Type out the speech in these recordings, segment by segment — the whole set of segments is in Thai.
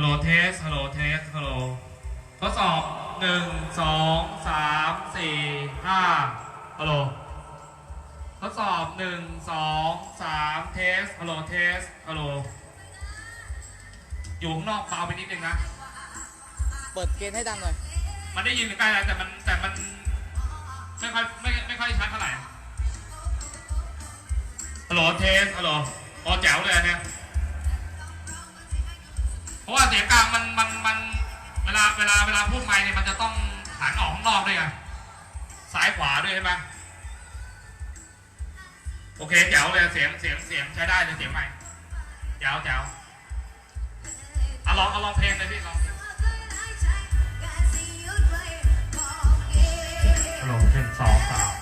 ฮัลโหลเทส ฮัลโหลเทส ฮัลโหลทดสอบหนึ่งสองสามสี่ห้าฮัลโหลทดสอบหนึ่งสองสามเทส ฮัลโหลเทส ฮัลโหล อยู่ข้างนอกเบาไปนิดนึงนะ เปิดเกณฑ์ให้ดังหน่อย มันได้ยินใกล้แล้วแต่มันแต่มันไม่ค่อยไม่ไม่ค่อยชัดเท่าไหร่ ฮัลโหลเทส ฮัลโหลพอแจ๋วเลยอันเนี่ยเพ ราะว่าเสียงกลางมันมันมันเวลาเวลาเวลาพูดไมค์เนี่ยมันจะต้องหันออกข้างนอกด้วยไงซ้ายขวาด้วยใช่ไหมโอเคแจ๋วเลยเสียงเสียงเสียงใช้ได้เลยเสียงใหม่แจ๋วแจ๋วเอาลองเอาลองเพลงเลยพี่ลองเพลงฮัลงสองสาม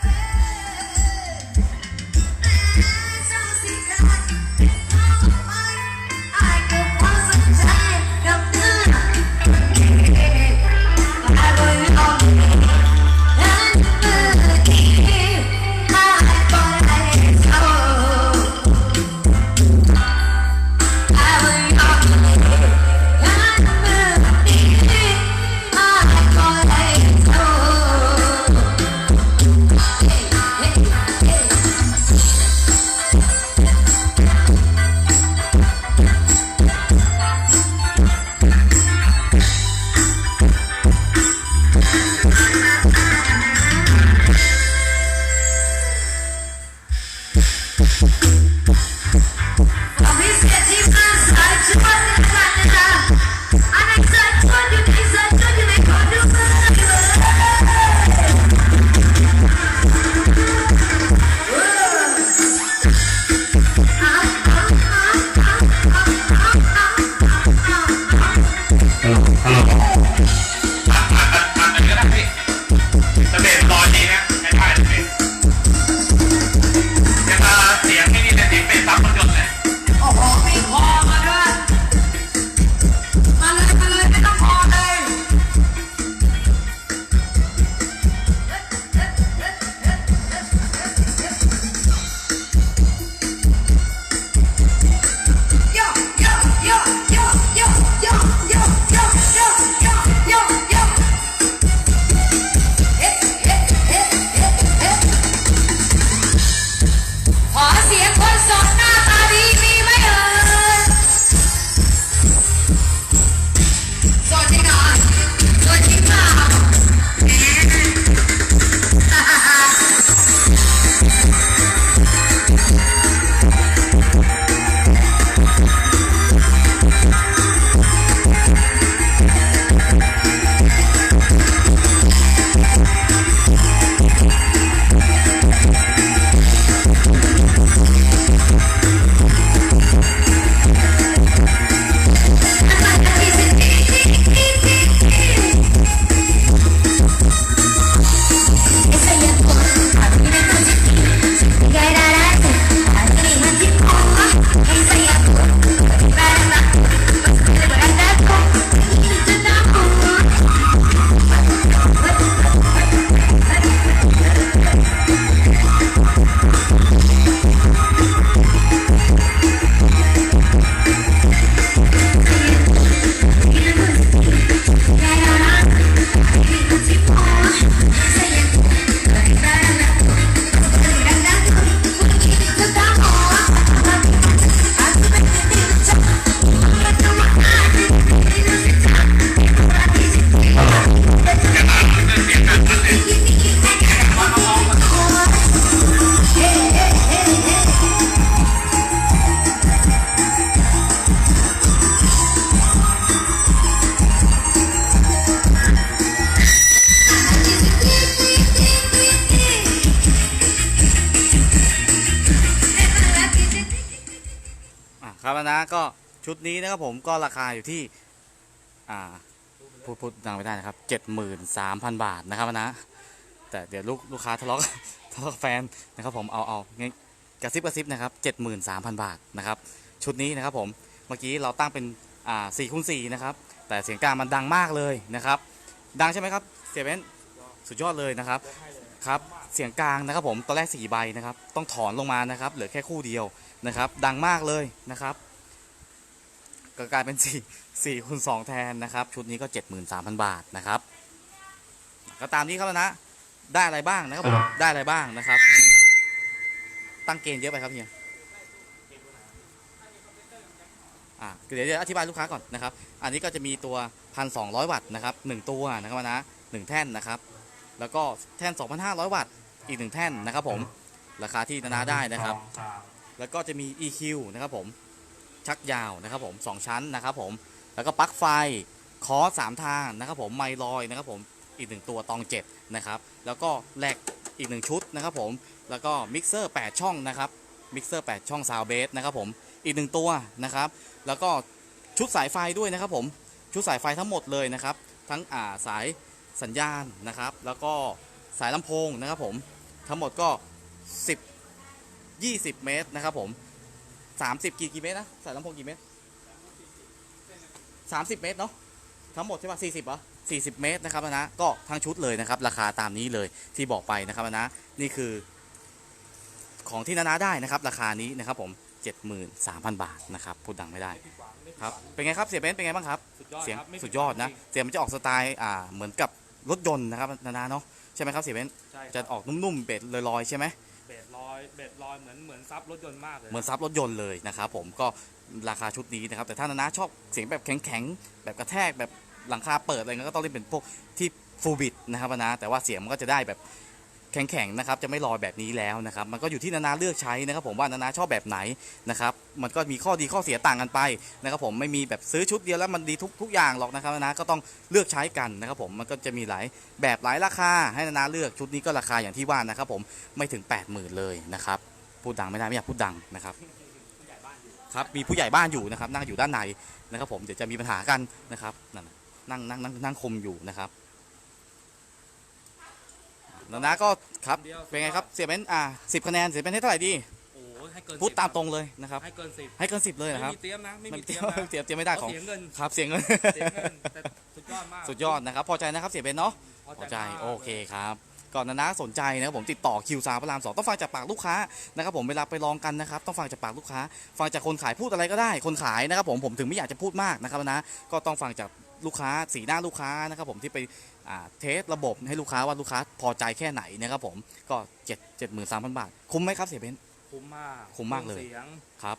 А ви святі красавці, ครับนะก็ชุดนี้นะครับผมก็ราคาอยู่ที่อ่าพูดพูดดังไม่ได้นะครับเจ็ดหมื่นสามพันบาทนะครับนะ แต่เดี๋ยวลูกลูกค้าทะเลาะทะเลาะแฟนนะครับผมเอาเอางี้กระซิบกระซิบนะครับเจ็ดหมื่นสามพันบาทนะครับชุดนี้นะครับผมเมื่อกี้เราตั้งเป็นอ่าสี่คูณสี่นะครับแต่เสียงกลางมันดังมากเลยนะครับ ดังใช่ไหมครับเสียเบนสุดยอดเลยนะครับครับเสียงกลางนะครับผมตอนแรกสี่ใบนะครับต้องถอนลงมานะครับเหลือแค่คู่เดียว นะครับ ดังมากเลยนะครับก็กลายเป็น4 4คูณ2แทนนะครับ ชุดนี้ก็ 73,000 บาทนะครับ ก็ตามนี้ครับนะได้อะไรบ้างนะครับผมได้อะไรบ้างนะครับ ตั้งเกณฑ์เยอะไปครับเฮียอะเดี๋ยวจะอธิบายลูกค้าก่อนนะครับ อันนี้ก็จะมีตัว 1,200 วัตต์นะครับหนึ่งตัวนะครับนะหนึ่งแท่นนะครับ แล้วก็แท่น 2,500 วัตต์อีกหนึ่งแท่นนะครับผม ราคาที่นานาได้นะครับสองสาม แล้วก็จะมี EQ นะครับผม ชักยาวนะครับผมสองชั้นนะครับผม แล้วก็ปลั๊กไฟ คอสามทางนะครับผม ไมลอยนะครับผม อีกหนึ่งตัวตองเจ็ดนะครับ แล้วก็แหลกอีกหนึ่งชุดนะครับผม แล้วก็มิกเซอร์ 8 ช่องนะครับมิกเซอร์ 8 ช่องซาวเบสนะครับผม อีกหนึ่งตัวนะครับ แล้วก็ชุดสายไฟด้วยนะครับผม ชุดสายไฟทั้งหมดเลยนะครับ ทั้งอ่าสายสัญญาณนะครับ แล้วก็สายลำโพงนะครับผม ทั้งหมดก็ 10 20 เมตรนะครับผม 30 กี่กี่เมตรนะสายลำโพงกี่เมตร 30 เมตรเนาะทั้งหมดใช่ป่ะ40เหรอ40 เมตรนะครับนะก็ทั้งชุดเลยนะครับราคาตามนี้เลยที่บอกไปนะครับนะนี่คือ ของที่นานาได้นะครับ ราคานี้นะครับผม73,000 บาทนะครับพูดดังไม่ได้ไม่ผิดหวังไม่ผิดหควัรับงเป็นไงครับเสียเบนซ์เป็นไงบ้างครับสุดยอดเสียงครับไม่สุดยอดนะผิหวังเสียงมันจะออกสไตล์อ่าเหมือนกับรถยนต์นะครับนานาเนาะใช่ไหมครับเสียเบนซ์ใช่ครับจะออกนุ่มๆเบสลอยๆใช่ไหม เบสลอยเบสลอยเหมือนเหมือนซับรถยนต์มากเลยเหมือนซับรถยนต์เลยนะครับผมก็ราคาชุดนี้นะครับแต่ถ้านานาชอบเสียงแบบแข็งๆแบบกระแทกแบบหลังคาเปิดอะไรเงี้ยก็ต้องเล่นเป็นพวกที่ฟูบิดนะครับนะแต่ว่าเสียงมันก็จะได้แบบ แข็งๆนะครับจะไม่ลอยแบบนี้แล้วนะครับ มันก็อยู่ที่นานาเลือกใช้นะครับ ผมว่านานาชอบแบบไหนนะครับ มันก็มีข้อดีข้อเสียต่างกันไปนะครับ ผมไม่มีแบบซื้อชุดเดียวแล้วมันดีทุกทุกอย่างหรอกนะครับนานาก็ต้องเลือกใช้กันนะครับ ผมมันก็จะมีหลายแบบหลายราคาให้นานาเลือกชุดนี้ก็ราคาอย่างที่ว่านะครับ ผมไม่ถึง 80,000 เลยนะครับพูดดังไม่ได้ไม่อยากพูดดังนะครับครับมีผู้ใหญ่บ้านอยู่นะครับนั่งอยู่ด้านในนะครับ ผมเดี๋ยวจะมีปัญหากันนะครับนั่นนั่งนั่งนั่งนั่งคมอยู่นะครับ แล้วนะก็ครับเป็นไงครับเสียเป็นอ่าสิบคะแนนเสียเป็นให้เท่าไหร่ดีโอ้ยให้เกินพูด10ตามตรงเลยนะครับให้เกินสิบให้เกินสิบเลยนะครับไม่มีเตรียมนะไม่มีไม่เตรียมเตรียมนะเตรียมเตรียมไม่ได้ของเสียเงินครับเสียเงินเสียเงินแต่สุดยอดมากสุดยอดนะครับ พอใจนะครับเสียเป็นเนาะพอใจมากโอเคครับก่อนนะนะสนใจนะครับผมติดต่อคิวซาพระรามสองต้องฟังจากปากลูกค้านะครับผมเวลาไปลองกันนะครับต้องฟังจากปากลูกค้า ฟังจากคนขายพูดอะไรก็ได้คนขายนะครับผมผมถึงไม่อยากจะพูดมากนะครับนะก็ต้องฟังจากลูกค้าสีหน้าลูกค้านะครับผมที่ไปอ่า เทสระบบให้ลูกค้าว่าลูกค้าพอใจแค่ไหนนะครับผมก็เจ็ดเจ็ดหมื่นสามพันบาท คุ้มไหมครับเสียเบนซ์คุ้มมากคุ้มมากเลยครื่องเสียงครับ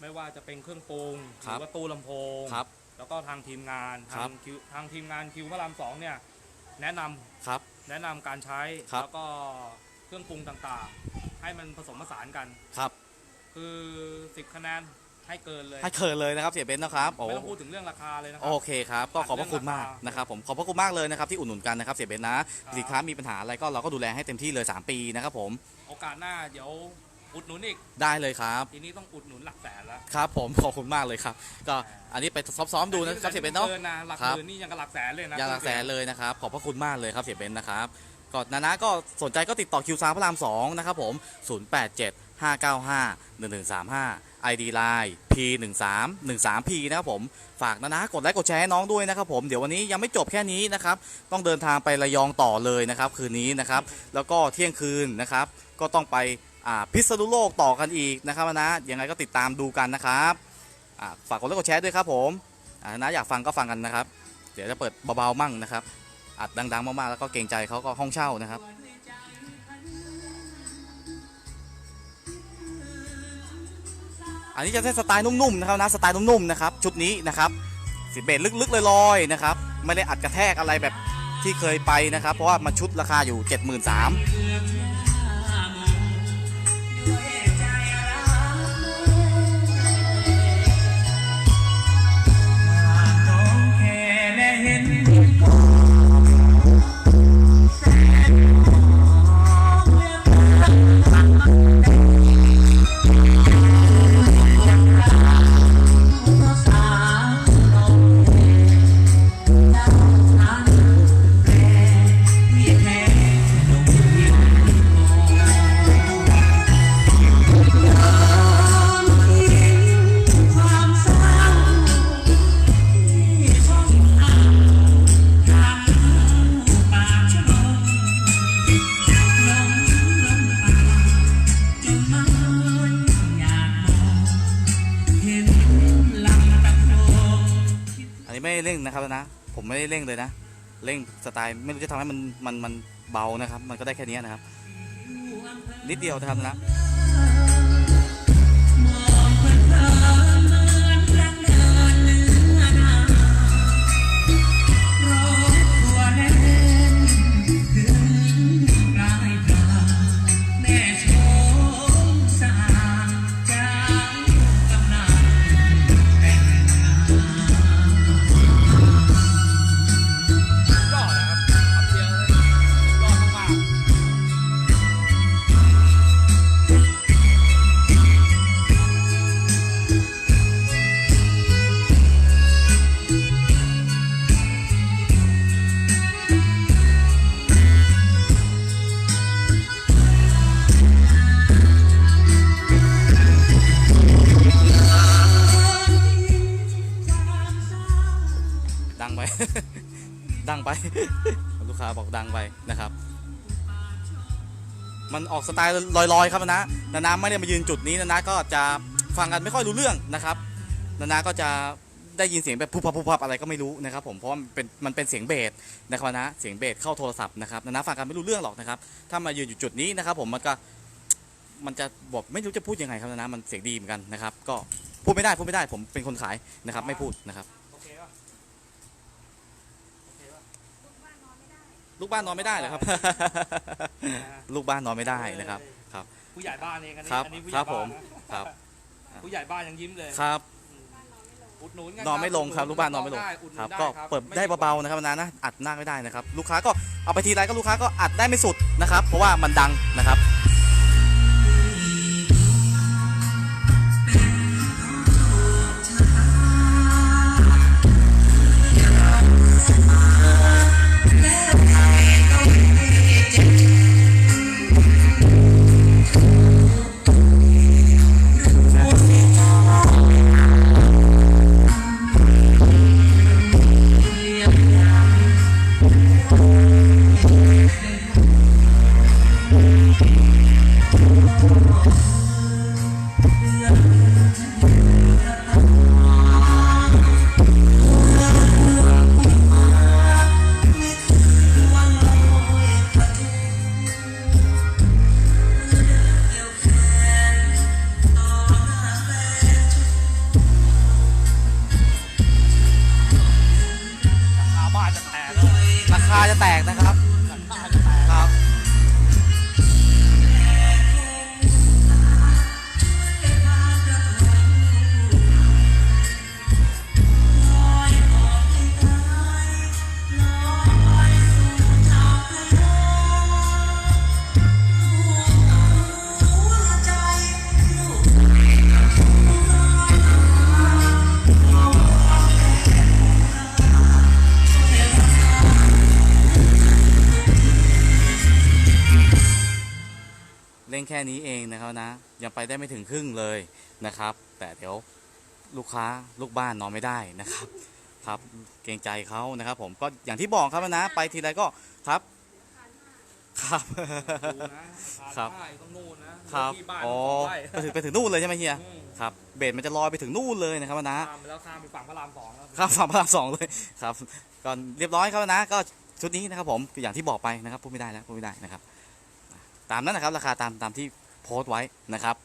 ไม่ว่าจะเป็นเครื่องปรุงหครัรืบอว่าตู้ลำโพงครับแล้วก็ทางทีมงานครัทาบงคิวทางทีมงานคิวพระรามสองเนี่ยแนะนำครับแนะนำการใช้ครับแล้วก็เครื่องปรุงต่างๆ ให้มันผสมผสานกันครับ คือ 10 คะแนน ให้เกินเลยให้เคินเลยนะครับเสียเบนซ์นะครับโอ้ไม่ต้องพูดถึงเรื่องราคาเลยนะครั โอเคครับก็ขอบพระคุณมากเรื่องราคานนะครับผมขอบพระคุณมากเลยนะครับที่อุดหนุนกันนะครับเสียเบนซ์นะสินค้ามีปัญหาอะไรก็เราก็ดูแลให้เต็มที่เลย 3 ปีนะครับผมโอกาสหน้าเดี๋ยวอุดหนุนอีก ได้เลยครับ ทีนี้ต้องอุดหนุนหลักแสนแล้วครับผมขอบคุณมากเลยครับ ก็อันนี้ไปซ้อมๆดูนะครับเสียเบนซ์เนาะ กินะหลักครับหมื่นนี่ยังกับหลักแสนเลยนะอยางหลักแสนเลยนะครับ ขอบพระคุณมากเลยครับเสียเบนซ์นะครับก็นานะก็สนใจก็ติดต่อคิวซาพระราม2นะครับผม 087 595 1135 ID Line P 1 3 1 3 P นะครับผมฝากนานะกดไลค์กดแชร์ให้น้องด้วยนะครับผมเดี๋ยววันนี้ยังไม่จบแค่นี้นะครับต้องเดินทางไประยองต่อเลยนะครับคืนนี้นะครับแล้วก็เที่ยงคืนนะครับก็ต้องไปพิษณุโลกต่อกันอีกนะครับนะยังไงก็ติดตามดูกันนะครับฝากกดไลค์กดแชร์ด้วยครับผมอ่านะอยากฟังก็ฟังกันนะครับ เดี๋ยวจะเปิดเบาๆมั่งนะครับอัดดังๆมากๆแล้วก็เกรงใจเขาก็ห้องเช่านะครับ อันนี้จะใช้สไตล์นุ่มๆนะครับนะสไตล์นุ่มๆนะครับชุดนี้นะครับสีเบสลึกๆลอยๆนะครับไม่ได้อัดกระแทกอะไรแบบที่เคยไปนะครับ เพราะว่ามาชุดราคาอยู่ 73,000 นี้ไม่ได้เร่งนะครับนะ ผมไม่ได้เร่งเลยนะ เร่งสไตล์ไม่รู้จะทำให้มันมันมันเบานะครับ มันก็ได้แค่นี้นะครับ นิดเดียวนะครับนะ ดังไป ดังไป ลูกค้าบอกดังไปนะครับ มันออกสไตล์ลอยๆครับนะนานาไม่ได้มายืนจุดนี้นานาก็จะฟังกันไม่ค่อยรู้เรื่องนะครับนานาก็จะได้ยินเสียงแบบพุบพับพุบพับอะไรก็ไม่รู้นะครับผมเพราะมันเป็นมันเป็นเสียงเบสนะครับนะเสียงเบสเข้าโทรศัพท์นะครับนานาฟังกันไม่รู้เรื่องหรอกนะครับ ถ้ามายืนอยู่จุดนี้นะครับ ผมมันก็มันจะบอกไม่รู้จะพูดยังไงครับนานามันเสียงดีเหมือนกันนะครับ ก็พูดไม่ได้พูดไม่ได้ผมเป็นคนขายนะครับ ไม่พูดนะครับ โอเคป่ะ ลูกบ้านนอนไม่ได้เหรอครับ ลูกบ้านนอนไม่ได้นะครับ ครับ ผู้ใหญ่บ้านเองอันนี้ครับอันนี้ผู้ใหครัญ่บผบ้านม นะครับผู้ใหญ่บ้านยังยิ้มเลยครับ อุดหนุนกันนอนไม่ลงครับ ลูกบ้านนอนไม่ลงด้อุดหนุครับนก็ครับเปิดม่ได้เบาๆนะครับนะนะ อัดหน้าไม่ได้นะครับ ลูกค้าก็เอาไปทีไรก็ลูกค้าก็อัดได้ไม่สุดนะครับ เพราะว่ามันดังนะครับ แค่นี้เองนะครับนะ ยังไปได้ไม่ถึงครึ่งเลยนะครับ แต่เดี๋ยวลูกค้าลูกบ้านนอนไม่ได้นะครับครับเกรงใจเขานะครับ ผมก็อย่างที่บอกครับนะ ไปทีไรก็ครับครับดูนะครับขาได้ต้องนู่นนะครับที่บ้านอ๋อต้องไปไปถึงไปถึงนู่นเลยใช่ไหมเฮียอืมครับเบสมันจะลอยไปถึงนู่นเลยนะครับนะข้ามไปแล้วข้ามไปฝั่งพระรามสองแล้วครับฝั่งพระรามสองเลยครับก่อนเรียบร้อยครับนะ ก็ชุดนี้นะครับผมอย่างที่บอกไปนะครับพูดไม่ได้แล้วพูดไม่ได้นะครับ ตามนั้นนะครับราคาตามตามที่โพสต์ไว้นะครับ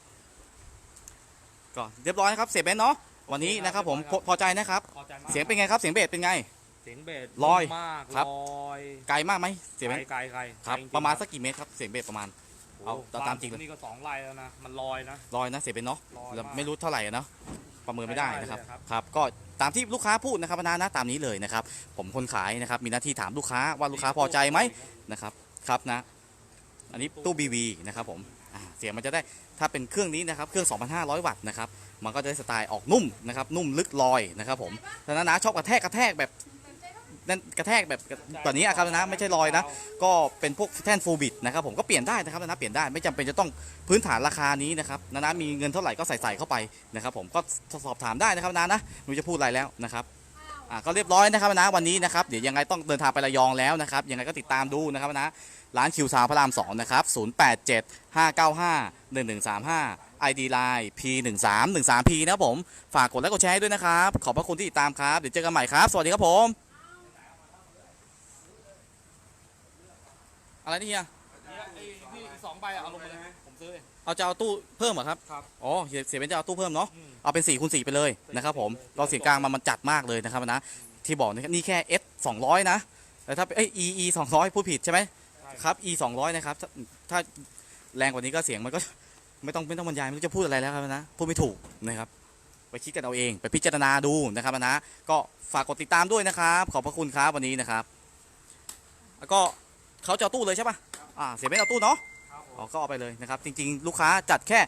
ก็เรียบร้อยนะครับเสียเบนซ์เนาะวันนี้นะครับผมพอพอใจนะครับ พอใจมากเสียงเป็นไงครับเสียงเบสเป็นไง เสียงเบสลอยมากครับ ลอยไกลมากไหมเสียเบนซ์ไกลไกลครับไกลจงๆประมาณสักกี่เมตรครับเสียงเบสประมาณโอ้เอาตามจริงเลยบ้นผนี่ก็สองไร่แล้วนะ มันลอยนะ ลอยนะเสียเบนซ์เนาะลอยเรามากไม่รู้เท่าไหร่อะเนาะประเมินไม่ได้นะครับไม่ได้เลยครับ ครับก็ตามที่ลูกค้าพูดนะครับนะนะตามนี้เลยนะครับ ผมคนขายนะครับมีหน้าที่ถามลูกค้าว่าลูกค้าพอใจไหมนะครับครับนะ อันนี้ตู้ BV นะครับผมเสียงมันจะได้ถ้าเป็นเครื่องนี้นะครับเครื่อง 2,500 วัตต์นะครับมันก็จะได้สไตล์ออกนุ่มนะครับนุ่มลึกลอยนะครับผมแต่นะนะชอบกระแทกกระแทกแบบนั่นกระแทกแบบแบบนี้อะครับนะไม่ใช่ลอยนะก็เป็นพวกแท่นฟูบิดนะครับผมก็เปลี่ยนได้นะครับนะเปลี่ยนได้ไม่จำเป็นจะต้องพื้นฐานราคานี้นะครับนะนะมีเงินเท่าไหร่ก็ใส่ใส่เข้าไปนะครับผมก็สอบถามได้นะครับนะนะไม่จะพูดอะไรแล้วนะครับอ่าก็เรียบร้อยนะครับนะวันนี้นะครับเดี๋ยวยังไงต้องเดินทางไประยองแล้วนะครับยังไงก็ติดตามดูนะครับนะ ร้านคิวซาวพระราม2นะครับ 087 595 1135 ID Line P 1 3 1 3 P นะครับผม ฝากกดไลค์กดแชร์ให้ด้วยนะครับ ขอบพระคุณที่ติดตามครับ เดี๋ยวเจอกันใหม่ครับ สวัสดีครับผม อะไรนี่เฮียนี่สองใบเอาลงไปเลยผมซื้อเอาจะเอาตู้เพิ่มเหรอครับครับอ๋อเสียเป็นจะเอาตู้เพิ่มเนาะ เอาเป็น4คูณ4ไปเลยนะครับผมเราเสียงกลางมันมันจัดมากเลยนะครับนะ ที่บอกนะครับนี่แค่ S 200 นะ แต่ถ้าเป็นเอ้ย E E 200 พูดผิดใช่ไหม ครับ E 200นะครับถ้าถ้าแรงกว่านี้ก็เสียงมันก็ไม่ต้องไม่ต้องบรรยายไม่รู้จะพูดอะไรแล้วครับนะพูดไม่ถูกนะครับไปคิดกันเอาเอง ไปพิจารณาดูนะครับนะก็ฝากกดติดตามด้วยนะครับ ขอบพระคุณครับวันนี้นะครับแล้วก็เขาจะเอาตู้เลยใช่ปะอ่าเสียไม่เอาตู้เนาะอ๋อก็เอาไปเลยนะครับ จริง ๆ ลูกค้าจัดแค่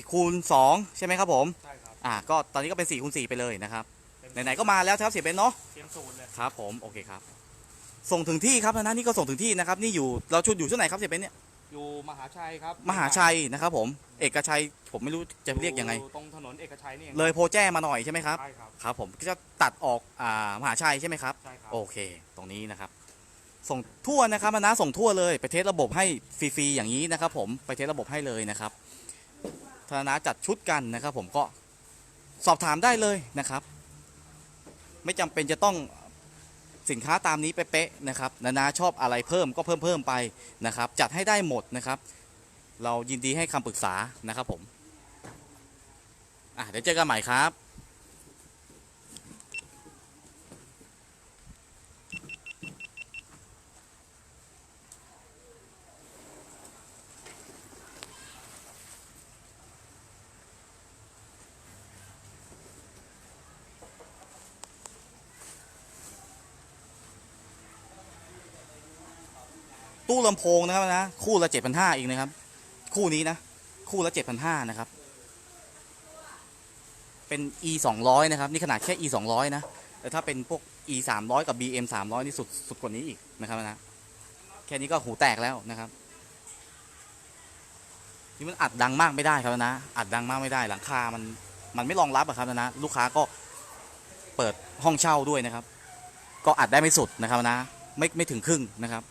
4คูณ2ใช่ไหมครับผมใช่ครับอ่าก็ตอนนี้ก็เป็น4คูณ4ไปเลยนะครับไหนๆก็มาแล้วครับเสียเบนซ์เนาะเตรียมศูนย์เลยครับผมโอเคครับ ส่งถึงที่ครับนะนี่ก็ส่งถึงที่นะครับ นี่อยู่เราชุดอยู่ที่ไหนครับเสียเบนซ์เนี่ยอยู่มหาชัยครับมหาชัยนะครับผมเอกชัยผมไม่รู้จะเรียกยังไง ตรงถนนเอกชัยนี่เองเลยโพแจ้มาหน่อยใช่ไหมครับใช่ครับครับผมก็จะตัดออกอ่ามหาชัยใช่ไหมครับใช่ครับโอเค ตรงนี้นะครับ ส่งทั่วนะครับนะส่งทั่วเลยไปเทสระบบให้ฟรีๆอย่างนี้นะครับ ผมไปเทสระบบให้เลยนะครับธนาจัดชุดกันนะครับ ผมก็สอบถามได้เลยนะครับ ไม่จำเป็นจะต้อง สินค้าตามนี้เป๊ะๆนะครับนานาชอบอะไรเพิ่มก็เพิ่มเพิ่มไปนะครับ จัดให้ได้หมดนะครับ เรายินดีให้คำปรึกษานะครับผมอะเดี๋ยวเจอกันใหม่ครับ ตู้ลำโพงนะครับนะคู่ละเจ็ดพันห้าเองนะครับ คู่นี้นะ คู่ละเจ็ดพันห้านะครับ เป็น e สองร้อยนะครับ นี่ขนาดแค่ e สองร้อยนะแต่ถ้าเป็นพวก e สามร้อยกับ bm สามร้อยนี่สุดสุดกว่านี้อีกนะครับนะแค่นี้ก็หูแตกแล้วนะครับนี่มันอัดดังมากไม่ได้ครับนะ อัดดังมากไม่ได้หลังคา มันมันไม่รองรับอะครับนะ ลูกค้าก็เปิดห้องเช่าด้วยนะครับ ก็อัดได้ไม่สุดนะครับนะ ไม่ไม่ถึงครึ่งนะครับ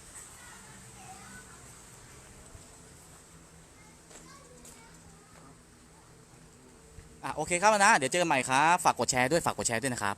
โอเคครับนะ เดี๋ยวเจอกันใหม่ครับ ฝากกดแชร์ด้วย ฝากกดแชร์ด้วยนะครับ